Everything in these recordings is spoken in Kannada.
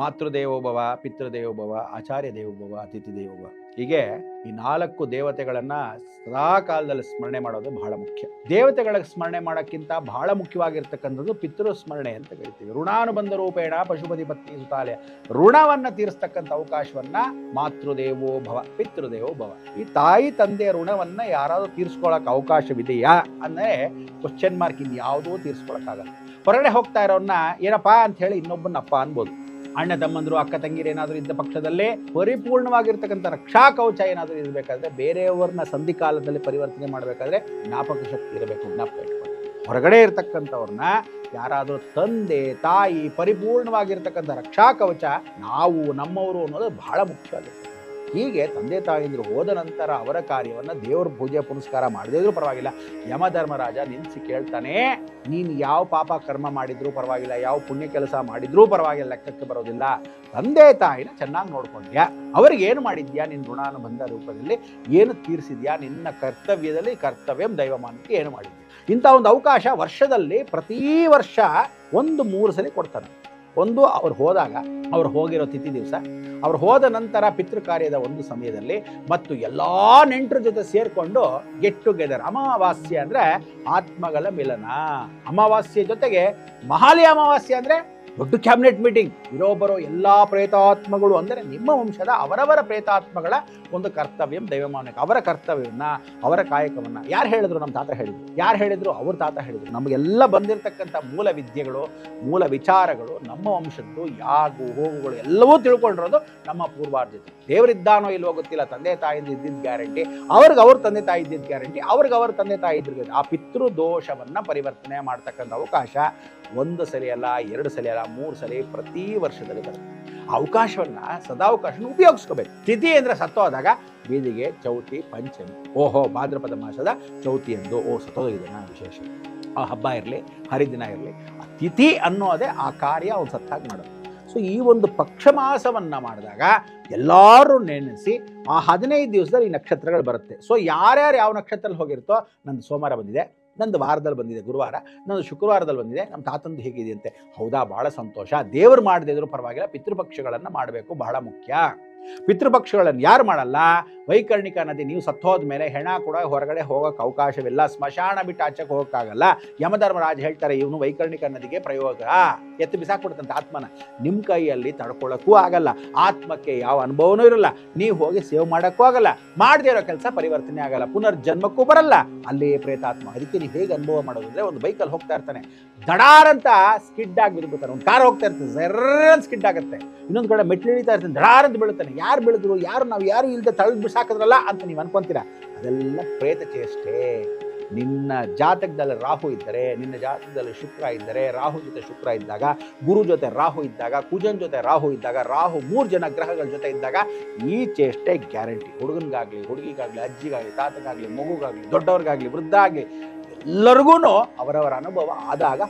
ಮಾತೃದೇವೋಭವ ಪಿತೃದೇವೋಭವ ಆಚಾರ್ಯ ದೇವೋಭವ ಅತಿಥಿ ದೇವೋಭವ ಹೀಗೆ ಈ ನಾಲ್ಕು ದೇವತೆಗಳನ್ನ ಸದಾ ಕಾಲದಲ್ಲಿ ಸ್ಮರಣೆ ಮಾಡೋದು ಬಹಳ ಮುಖ್ಯ. ದೇವತೆಗಳ ಸ್ಮರಣೆ ಮಾಡೋಕ್ಕಿಂತ ಬಹಳ ಮುಖ್ಯವಾಗಿರ್ತಕ್ಕಂಥದ್ದು ಪಿತೃ ಸ್ಮರಣೆ ಅಂತ ಕರಿತೀವಿ. ಋಣಾನುಬಂಧ ರೂಪೇಣ ಪಶುಪತಿ ಪತ್ನಿ ಸುತಾಲಯ. ಋಣವನ್ನ ತೀರಿಸ್ತಕ್ಕಂಥ ಅವಕಾಶವನ್ನ ಮಾತೃದೇವೋ ಭವ, ಪಿತೃದೇವೋ ಭವ. ಈ ತಾಯಿ ತಂದೆಯ ಋಣವನ್ನ ಯಾರಾದರೂ ತೀರಿಸ್ಕೊಳಕ್ ಅವಕಾಶವಿದೆಯಾ? ಅಂದ್ರೆ ಕ್ವಶನ್ ಮಾರ್ಕ್ ಇನ್ ಯಾವುದೂ ತೀರಿಸ್ಕೊಳಕ್ಕಾಗಲ್ಲ. ಹೊರಗಡೆ ಹೋಗ್ತಾ ಇರೋನ್ನ ಏನಪ್ಪಾ? ಅಂತ ಹೇಳಿ ಇನ್ನೊಬ್ಬನ ಅಪ್ಪ ಅನ್ಬೋದು. ಅಣ್ಣ ತಮ್ಮಂದ್ರು, ಅಕ್ಕ ತಂಗಿರು ಏನಾದರೂ ಇದ್ದ ಪಕ್ಷದಲ್ಲೇ ಪರಿಪೂರ್ಣವಾಗಿರ್ತಕ್ಕಂಥ ರಕ್ಷಾ ಕವಚ ಏನಾದರೂ ಇರಬೇಕಾದ್ರೆ ಬೇರೆಯವ್ರನ್ನ ಸಂಧಿ ಕಾಲದಲ್ಲಿ ಪರಿವರ್ತನೆ ಮಾಡಬೇಕಾದ್ರೆ ಜ್ಞಾಪಕ ಶಕ್ತಿ ಇರಬೇಕು, ಜ್ಞಾಪಕ ಇಟ್ಕೊಳ್ಳಿ. ಹೊರಗಡೆ ಇರ್ತಕ್ಕಂಥವ್ರನ್ನ ಯಾರಾದರೂ ತಂದೆ, ತಾಯಿ ಪರಿಪೂರ್ಣವಾಗಿರ್ತಕ್ಕಂಥ ರಕ್ಷಾ ಕವಚ ನಾವು ನಮ್ಮವರು ಅನ್ನೋದು ಬಹಳ ಮುಖ್ಯವಾಗಿರ್ತದೆ ಹೀಗೆ ತಂದೆ ತಾಯಿಂದರು ಹೋದ ನಂತರ ಅವರ ಕಾರ್ಯವನ್ನು ದೇವ್ರ ಪೂಜೆ ಪುನಸ್ಕಾರ ಮಾಡದೇ ಇದ್ರೂ ಪರವಾಗಿಲ್ಲ. ಯಮಧರ್ಮರಾಜ ನಿನ್ಸಿ ಕೇಳ್ತಾನೆ, ನೀನು ಯಾವ ಪಾಪ ಕರ್ಮ ಮಾಡಿದ್ರೂ ಪರವಾಗಿಲ್ಲ, ಯಾವ ಪುಣ್ಯ ಕೆಲಸ ಮಾಡಿದ್ರೂ ಪರವಾಗಿಲ್ಲ, ಲೆಕ್ಕಕ್ಕೆ ಬರೋದಿಲ್ಲ. ತಂದೆ ತಾಯಿನ ಚೆನ್ನಾಗಿ ನೋಡ್ಕೊಂಡ್ಯಾ? ಅವ್ರಿಗೆ ಏನು ಮಾಡಿದ್ಯಾ? ನಿನ್ನ ಋಣಾನುಬಂಧ ರೂಪದಲ್ಲಿ ಏನು ತೀರಿಸಿದ್ಯಾ? ನಿನ್ನ ಕರ್ತವ್ಯದಲ್ಲಿ ಕರ್ತವ್ಯಂ ದೈವಮಾನಕ್ಕೆ ಏನು ಮಾಡಿದ್ಯಾ? ಇಂಥ ಒಂದು ಅವಕಾಶ ವರ್ಷದಲ್ಲಿ ಪ್ರತಿ ವರ್ಷ ಒಂದು ಮೂರು ಸಲ ಕೊಡ್ತಾನೆ. ಒಂದು ಅವ್ರು ಹೋದಾಗ, ಅವ್ರು ಹೋಗಿರೋ ತಿಥಿ ದಿವಸ, ಅವ್ರು ಹೋದ ನಂತರ ಪಿತೃ ಕಾರ್ಯದ ಒಂದು ಸಮಯದಲ್ಲಿ ಮತ್ತು ಎಲ್ಲ ನೆಂಟರ ಜೊತೆ ಸೇರಿಕೊಂಡು ಗೆಟ್ ಟುಗೆದರ್ ಅಮಾವಾಸ್ಯೆ ಅಂದ್ರೆ ಆತ್ಮಗಳ ಮಿಲನ. ಅಮಾವಾಸ್ಯೆ ಜೊತೆಗೆ ಮಹಾಲಿ ಅಮಾವಾಸ್ಯೆ ಅಂದ್ರೆ ದೊಡ್ಡ ಕ್ಯಾಬಿನೆಟ್ ಮೀಟಿಂಗ್ ಇರೋಬರೋ ಎಲ್ಲ ಪ್ರೇತಾತ್ಮಗಳು ಅಂದರೆ ನಿಮ್ಮ ವಂಶದ ಅವರವರ ಪ್ರೇತಾತ್ಮಗಳ ಒಂದು ಕರ್ತವ್ಯ ದೈವಮಾನಕ್ಕೆ. ಅವರ ಕರ್ತವ್ಯವನ್ನು, ಅವರ ಕಾಯಕವನ್ನು. ಯಾರು ಹೇಳಿದ್ರು ನಮ್ಮ ತಾತ ಹೇಳಿದ್ರು? ಯಾರು ಹೇಳಿದ್ರು? ಅವ್ರ ತಾತ ಹೇಳಿದ್ರು. ನಮಗೆಲ್ಲ ಬಂದಿರತಕ್ಕಂಥ ಮೂಲ ವಿದ್ಯೆಗಳು, ಮೂಲ ವಿಚಾರಗಳು, ನಮ್ಮ ವಂಶದ್ದು, ಯಾಗು, ಹೋಗುಗಳು ಎಲ್ಲವೂ ತಿಳ್ಕೊಂಡಿರೋದು ನಮ್ಮ ಪೂರ್ವಾರ್ಜಿತ. ದೇವರಿದ್ದಾನೋ ಇಲ್ವೋ ಗೊತ್ತಿಲ್ಲ. ತಂದೆ ತಾಯಿಂದ ಇದ್ದಿದ್ದ ಗ್ಯಾರಂಟಿ, ಅವ್ರಿಗೆ ಅವ್ರ ತಂದೆ ತಾಯಿ ಇದ್ದಿದ್ದ ಗ್ಯಾರಂಟಿ, ಅವ್ರಿಗೆ ಅವ್ರ ತಂದೆ ತಾಯಿ ಇದ್ದಿದ್ದು ಆ ಪಿತೃ ದೋಷವನ್ನು ಪರಿವರ್ತನೆ ಮಾಡ್ತಕ್ಕಂಥ ಅವಕಾಶ ಒಂದು ಸಲ ಅಲ್ಲ ಎರಡು ಸಲ ಅಲ್ಲ ಮೂರು ಸಲ ಪ್ರತಿ ವರ್ಷದಲ್ಲಿ ಬರುತ್ತೆ. ಅವಕಾಶವನ್ನ ಸದಾವಕಾಶನ ಉಪಯೋಗಿಸ್ಕೋಬೇಕು. ತಿಥಿ ಅಂದ್ರೆ ಸತ್ತೋದಾಗ ಬೀದಿಗೆ ಚೌತಿ, ಪಂಚಮಿ. ಓಹೋ, ಭಾದ್ರಪದ ಮಾಸದ ಚೌತಿ ಎಂದು ಓ ಸತ್ತೋಗಿದ್ದಾನ ವಿಶೇಷ. ಆ ಹಬ್ಬ ಇರಲಿ, ಹರಿದಿನ ಇರಲಿ, ಆ ತಿಥಿ ಅನ್ನೋದೇ ಆ ಕಾರ್ಯ ಅವ್ನು ಸತ್ತಾಗಿ ಮಾಡೋದು. ಸೊ ಈ ಒಂದು ಪಕ್ಷ ಮಾಸವನ್ನ ಮಾಡಿದಾಗ ಎಲ್ಲರೂ ನೆನೆಸಿ ಆ ಹದಿನೈದು ದಿವಸದಲ್ಲಿ ಈ ನಕ್ಷತ್ರಗಳು ಬರುತ್ತೆ. ಸೊ ಯಾರ್ಯಾರು ಯಾವ ನಕ್ಷತ್ರದಲ್ಲಿ ಹೋಗಿರ್ತೋ ನನ್ನ ಸೋಮವಾರ ಬಂದಿದೆ. ನಂದು ವಾರದಲ್ಲಿ ಬಂದಿದೆ, ಗುರುವಾರ. ನಂದು ಶುಕ್ರವಾರದಲ್ಲಿ ಬಂದಿದೆ. ನಮ್ಮ ತಾತಂದು ಹೇಗಿದೆಯಂತೆ ಹೌದಾ? ಬಹಳ ಸಂತೋಷ. ದೇವರು ಮಾಡದೇ ಇದ್ರೂ ಪರವಾಗಿಲ್ಲ. ಪಿತೃಪಕ್ಷಗಳನ್ನು ಮಾಡಬೇಕು. ಬಹಳ ಮುಖ್ಯ. ಪಿತೃಪಕ್ಷಗಳನ್ನು ಯಾರು ಮಾಡಲ್ಲ? ವೈಕರ್ಣಿಕ ನದಿ ನೀವು ಸತ್ತೋದ ಮೇಲೆ ಹೆಣ ಕೂಡ ಹೊರಗಡೆ ಹೋಗೋಕೆ ಅವಕಾಶವಿಲ್ಲ. ಸ್ಮಶಾನ ಬಿಟ್ಟು ಆಚೆಗೆ ಹೋಗೋಕ್ಕಾಗಲ್ಲ. ಯಮಧರ್ಮರಾಜ ಹೇಳ್ತಾರೆ, ಇವನು ವೈಕರ್ಣಿಕ ನದಿಗೆ ಪ್ರಯೋಗ. ಎತ್ತು ಬಿಸಾಕ್ಬಿಡ್ತಂತೆ ಆತ್ಮನ. ನಿಮ್ಮ ಕೈಯಲ್ಲಿ ತಡ್ಕೊಳ್ಳೋಕ್ಕೂ ಆಗಲ್ಲ. ಆತ್ಮಕ್ಕೆ ಯಾವ ಅನುಭವನೂ ಇರಲ್ಲ. ನೀವು ಹೋಗಿ ಸೇವ್ ಮಾಡೋಕ್ಕೂ ಆಗಲ್ಲ. ಮಾಡದೇ ಇರೋ ಕೆಲಸ ಪರಿವರ್ತನೆ ಆಗಲ್ಲ. ಪುನರ್ಜನ್ಮಕ್ಕೂ ಬರಲ್ಲ. ಅಲ್ಲೇ ಪ್ರೇತಾತ್ಮ. ಅದಕ್ಕೆ ನೀವು ಹೇಗೆ ಅನುಭವ ಮಾಡೋದು ಅಂದರೆ ಒಂದು ಬೈಕಲ್ಲಿ ಹೋಗ್ತಾ ಇರ್ತಾನೆ. ಅಂತ ಸ್ಕಿಡ್ ಆಗಿ ಬಿದ್ದುಬಿಡ್ತಾನೆ. ಒಂದು ಕಾರ್ ಹೋಗ್ತಾ ಇರ್ತದೆ. ಜರ್ರನ್ ಸ್ಕಿಡ್ ಆಗುತ್ತೆ. ಇನ್ನೊಂದು ಕಡೆ ಮೆಟ್ಲು ಇಳಿತಾ ಇರ್ತಾನೆ ಅಂತ ಯಾರು ಬೆಳೆದ್ರು, ಯಾರು ನಾವು ಯಾರು ಇಲ್ಲದೆ ತಳ್ದು ಬಿಸಾಕಿದ್ರಲ್ಲ ಅಂತ ನೀವು ಅನ್ಕೊಂತೀರಾ? ಅದೆಲ್ಲ ಪ್ರೇತ ಚೇಷ್ಟೆ ನಿನ್ನ ಜಾತಕದಲ್ಲಿ ರಾಹು ಇದ್ದರೆ, ನಿನ್ನ ಜಾತಕದಲ್ಲಿ ಶುಕ್ರ ಇದ್ದರೆ, ರಾಹು ಜೊತೆ ಶುಕ್ರ ಇದ್ದಾಗ, ಗುರು ಜೊತೆ ರಾಹು ಇದ್ದಾಗ, ಕುಜನ್ ಜೊತೆ ರಾಹು ಇದ್ದಾಗ, ರಾಹು ಮೂರು ಜನ ಗ್ರಹಗಳ ಜೊತೆ ಇದ್ದಾಗ, ಈ ಚೇಷ್ಟೆ ಗ್ಯಾರಂಟಿ. ಹುಡುಗನಿಗಾಗಲಿ, ಹುಡುಗಿಗಾಗಲಿ, ಅಜ್ಜಿಗಾಗಲಿ, ತಾತಗಾಗಲಿ, ಮಗುಗಾಗಲಿ, ದೊಡ್ಡವ್ರಿಗಾಗಲಿ ವೃದ್ಧ ಆಗಲಿ ಎಲ್ಲರಿಗೂ ಅವರವರ ಅನುಭವ ಆದಾಗ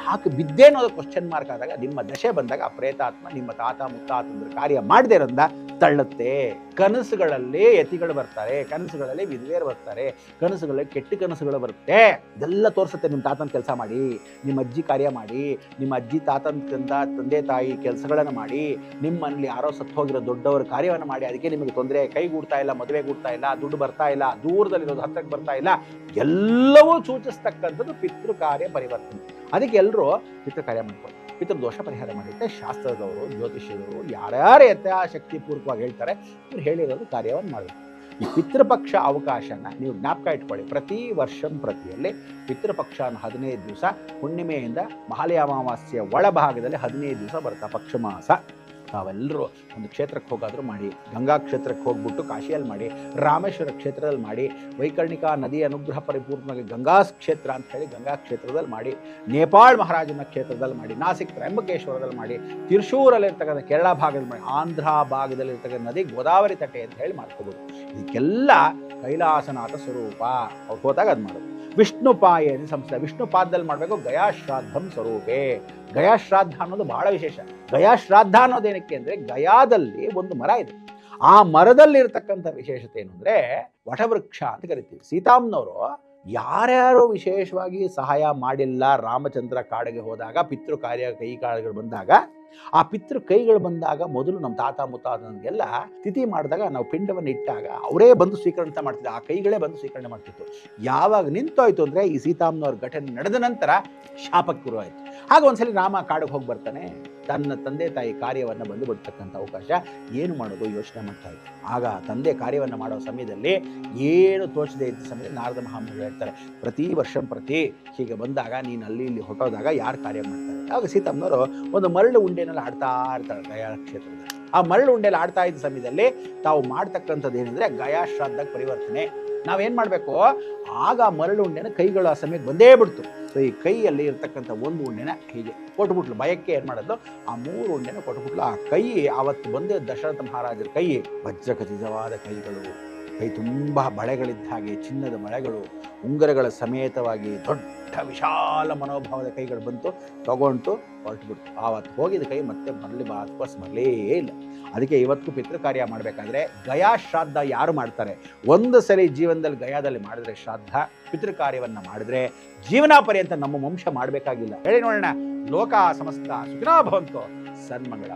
ಯಾಕೆ ಬಿದ್ದೆ ಅನ್ನೋದು ಕ್ವಶನ್ ಮಾರ್ಕ್ ಆದಾಗ ನಿಮ್ಮ ದಶೆ ಬಂದಾಗ ಆ ಪ್ರೇತಾತ್ಮ ನಿಮ್ಮ ತಾತ ಮುತ್ತಾತಂದ್ರ ಕಾರ್ಯ ಮಾಡದೇ ಇರೋದ್ರಿಂದ ತಳ್ಳುತ್ತೆ. ಕನಸುಗಳಲ್ಲಿ ಯತಿಗಳು ಬರ್ತಾರೆ, ಕನಸುಗಳಲ್ಲಿ ವಿಧವೆಯರು ಬರ್ತಾರೆ, ಕನಸುಗಳಲ್ಲಿ ಕೆಟ್ಟ ಕನಸುಗಳು ಬರುತ್ತೆ. ಇದೆಲ್ಲ ತೋರಿಸುತ್ತೆ ನಿಮ್ಮ ತಾತನ ಕೆಲಸ ಮಾಡಿ, ನಿಮ್ಮ ಅಜ್ಜಿ ಕಾರ್ಯ ಮಾಡಿ, ನಿಮ್ಮ ಅಜ್ಜಿ ತಾತನ ತಂದ, ತಂದೆ ತಾಯಿ ಕೆಲಸಗಳನ್ನು ಮಾಡಿ, ನಿಮ್ಮಲ್ಲಿ ಯಾರೋ ಸತ್ತು ಹೋಗಿರೋ ದೊಡ್ಡವರ ಕಾರ್ಯವನ್ನು ಮಾಡಿ, ಅದಕ್ಕೆ ನಿಮಗೆ ತೊಂದರೆ ಕೈಗೂಡ್ತಾ ಇಲ್ಲ, ಮದುವೆ ಗೂಡ್ತಾ ಇಲ್ಲ, ದುಡ್ಡು ಬರ್ತಾ ಇಲ್ಲ, ದೂರದಲ್ಲಿರೋದು ಹತ್ತಕ್ಕೆ ಬರ್ತಾ ಇಲ್ಲ, ಎಲ್ಲವೂ ಸೂಚಿಸ್ತಕ್ಕಂಥದ್ದು ಪಿತೃ ಕಾರ್ಯ ಪರಿವರ್ತನೆ. ಅದಕ್ಕೆ ಎಲ್ಲರೂ ಪಿತೃ ಕಾರ್ಯ ಮಾಡ್ಕೊಳ್ಳಿ. ಪಿತೃದೋಷ ಪರಿಹಾರ ಮಾಡಿದ್ರೆ ಶಾಸ್ತ್ರದವರು, ಜ್ಯೋತಿಷ್ಯದವರು ಯಾರ್ಯಾರು ಯಥಾಶಕ್ತಿ ಪೂರ್ವಕವಾಗಿ ಹೇಳ್ತಾರೆ, ಇವ್ರು ಹೇಳಿರೋದು ಕಾರ್ಯವನ್ನು ಮಾಡಬೇಕು. ಈ ಪಿತೃಪಕ್ಷ ಅವಕಾಶನ ನೀವು ಜ್ಞಾಪಕ ಇಟ್ಕೊಳ್ಳಿ. ಪ್ರತಿ ವರ್ಷಂ ಪ್ರತಿಯಲ್ಲಿ ಪಿತೃಪಕ್ಷ ಹದಿನೈದು ದಿವಸ ಹುಣ್ಣಿಮೆಯಿಂದ ಮಹಾಲಯ ಅಮಾವಾಸ್ಯ ಒಳಭಾಗದಲ್ಲಿ ಹದಿನೈದು ದಿವಸ ಬರ್ತಾ ಪಕ್ಷ ಮಾಸ ತಾವೆಲ್ಲರೂ ಒಂದು ಕ್ಷೇತ್ರಕ್ಕೆ ಹೋಗಾದರೂ ಮಾಡಿ, ಗಂಗಾ ಕ್ಷೇತ್ರಕ್ಕೆ ಹೋಗ್ಬಿಟ್ಟು ಕಾಶಿಯಲ್ಲಿ ಮಾಡಿ, ರಾಮೇಶ್ವರ ಕ್ಷೇತ್ರದಲ್ಲಿ ಮಾಡಿ, ವೈಕರ್ಣಿಕಾ ನದಿ ಅನುಗ್ರಹ ಪರಿಪೂರ್ಣವಾಗಿ ಗಂಗಾ ಕ್ಷೇತ್ರ ಅಂತ ಹೇಳಿ ಗಂಗಾ ಕ್ಷೇತ್ರದಲ್ಲಿ ಮಾಡಿ, ನೇಪಾಳ ಮಹಾರಾಜನ ಕ್ಷೇತ್ರದಲ್ಲಿ ಮಾಡಿ, ನಾಸಿಕ್ ತ್ರ್ಯಂಬಕೇಶ್ವರದಲ್ಲಿ ಮಾಡಿ, ತಿರುಶೂರಲ್ಲಿರ್ತಕ್ಕಂಥ ಕೇರಳ ಭಾಗದಲ್ಲಿ ಮಾಡಿ, ಆಂಧ್ರ ಭಾಗದಲ್ಲಿ ಇರ್ತಕ್ಕಂಥ ನದಿ ಗೋದಾವರಿ ತಟ್ಟೆ ಅಂತ ಹೇಳಿ ಮಾಡ್ಕೋಬೋದು. ಇದಕ್ಕೆಲ್ಲ ಕೈಲಾಸನಾಥ ಸ್ವರೂಪ. ಅವ್ರು ಹೋದಾಗ ಅದು ಮಾಡೋದು ವಿಷ್ಣು ಪಾಯ ಸಂಸ್ಥೆ. ವಿಷ್ಣು ಪಾದದಲ್ಲಿ ಮಾಡಬೇಕು ಗಯಾಶ್ರಾದ್ದಂ ಸ್ವರೂಪೇ. ಗಯಾಶ್ರಾದ್ದ ಅನ್ನೋದು ಬಹಳ ವಿಶೇಷ. ಗಯಾಶ್ರಾದ್ದ ಅನ್ನೋದೇನಕ್ಕೆ ಅಂದರೆ ಗಯಾದಲ್ಲಿ ಒಂದು ಮರ ಇದೆ. ಆ ಮರದಲ್ಲಿರತಕ್ಕಂಥ ವಿಶೇಷತೆ ಏನು ವಟವೃಕ್ಷ ಅಂತ ಕರಿತೀವಿ. ಸೀತಾಮ್ನವರು ಯಾರ್ಯಾರು ವಿಶೇಷವಾಗಿ ಸಹಾಯ ಮಾಡಿಲ್ಲ ರಾಮಚಂದ್ರ ಕಾಡಿಗೆ ಹೋದಾಗ, ಪಿತೃ ಕಾರ್ಯ, ಕೈ ಕಾಳುಗಳು ಬಂದಾಗ ಆ ಪಿತೃ ಕೈಗಳು ಬಂದಾಗ ಮೊದಲು ನಮ್ಮ ತಾತ ಮುತ್ತಾತನಿಗೆಲ್ಲ ತಿಥಿ ಮಾಡಿದಾಗ ನಾವು ಪಿಂಡವನ್ನು ಇಟ್ಟಾಗ ಅವರೇ ಬಂದು ಸ್ವೀಕರಣೆ ಮಾಡ್ತಿದ್ದ. ಆ ಕೈಗಳೇ ಬಂದು ಸ್ವೀಕರಣೆ ಮಾಡ್ತಿತ್ತು. ಯಾವಾಗ ನಿಂತೋಯ್ತು ಅಂದರೆ ಈ ಸೀತಾಮ್ನವ್ರ ಘಟನೆ ನಡೆದ ನಂತರ ಶಾಪಕ್ಕೆ ಗುರು ಆಯಿತು ಹಾಗೆ ಒಂದ್ಸಲಿ ರಾಮ ಕಾಡಿಗೆ ಹೋಗಿ ಬರ್ತಾನೆ. ತನ್ನ ತಂದೆ ತಾಯಿ ಕಾರ್ಯವನ್ನು ಬಂದು ಬಿಡ್ತಕ್ಕಂಥ ಅವಕಾಶ ಏನು ಮಾಡೋದು ಯೋಚನೆ ಮಾಡ್ತಾ ಇತ್ತು ಆಗ ತಂದೆ ಕಾರ್ಯವನ್ನು ಮಾಡೋ ಸಮಯದಲ್ಲಿ ಏನು ತೋಚದೆ ಇದ್ದ ಸಮಯದಲ್ಲಿ ನಾರದ ಮಹಾಮುನಿಗಳು ಹೇಳ್ತಾರೆ, ಪ್ರತಿ ವರ್ಷ ಪ್ರತಿ ಹೀಗೆ ಬಂದಾಗ ನೀನು ಅಲ್ಲಿ ಇಲ್ಲಿ ಹೊಟ್ಟೋದಾಗ ಯಾರು ಕಾರ್ಯ ಮಾಡ್ತಾರೆ? ಆಗ ಸೀತಮ್ಮನವರು ಒಂದು ಮರಳು ಉಂಡೆನಲ್ಲಿ ಆಡ್ತಾ ಇರ್ತಾರೆ ಗಯಾ ಕ್ಷೇತ್ರದಲ್ಲಿ. ಆ ಮರಳು ಉಂಡೆಯಲ್ಲಿ ಆಡ್ತಾ ಇದ್ದ ಸಮಯದಲ್ಲಿ ತಾವು ಮಾಡ್ತಕ್ಕಂಥದ್ದು ಏನಂದ್ರೆ ಗಯಾ ಶ್ರಾದ್ದಕ್ಕೆ ಪರಿವರ್ತನೆ. ನಾವೇನು ಮಾಡಬೇಕು? ಆಗ ಮರಳು ಉಂಡೆನ ಕೈಗಳು ಆ ಸಮಯಕ್ಕೆ ಬಂದೇ ಬಿಡ್ತು. ಈ ಕೈಯಲ್ಲಿ ಇರ್ತಕ್ಕಂಥ ಒಂದು ಉಂಡೆನ ಹೀಗೆ ಕೊಟ್ಬಿಟ್ಲು. ಭಯಕ್ಕೆ ಏನು ಮಾಡೋದು ಆ ಮೂರು ಉಂಡೆನ ಕೊಟ್ಬಿಟ್ಲು. ಆ ಕೈ ಆವತ್ತು ಬಂದ ದಶರಥ ಮಹಾರಾಜರ ಕೈ ವಜ್ರಖಚಿತವಾದ ಕೈಗಳು. ಕೈ ತುಂಬ ಬಳೆಗಳಿದ್ದ ಹಾಗೆ ಚಿನ್ನದ ಬಳೆಗಳು ಉಂಗರಗಳ ಸಮೇತವಾಗಿ ದೊಡ್ಡ ವಿಶಾಲ ಮನೋಭಾವದ ಕೈಗಳು ಬಂತು, ತಗೊಂಡು ಹೊರಟುಬಿಟ್ಟು ಆವತ್ತು ಹೋಗಿದ ಕೈ ಮತ್ತೆ ಬರಲಿ ವಾಪಸ್ ಬರಲೇ ಇಲ್ಲ. ಅದಕ್ಕೆ ಇವತ್ತು ಪಿತೃ ಕಾರ್ಯ ಮಾಡಬೇಕಾದ್ರೆ ಗಯಾ ಶ್ರಾದ್ದ ಯಾರು ಮಾಡ್ತಾರೆ? ಒಂದು ಸರಿ ಜೀವನದಲ್ಲಿ ಗಯಾದಲ್ಲಿ ಮಾಡಿದ್ರೆ ಶ್ರಾದ್ದ, ಪಿತೃ ಕಾರ್ಯವನ್ನು ಮಾಡಿದ್ರೆ ಜೀವನ ಪರ್ಯಂತ ನಮ್ಮ ವಂಶ ಮಾಡಬೇಕಾಗಿಲ್ಲ. ಹೇಳಿ ನೋಡೋಣ, ಲೋಕ ಸಮಸ್ತ ಸುಖಿನೋ ಭವಂತು ಸನ್ಮಂಗಳ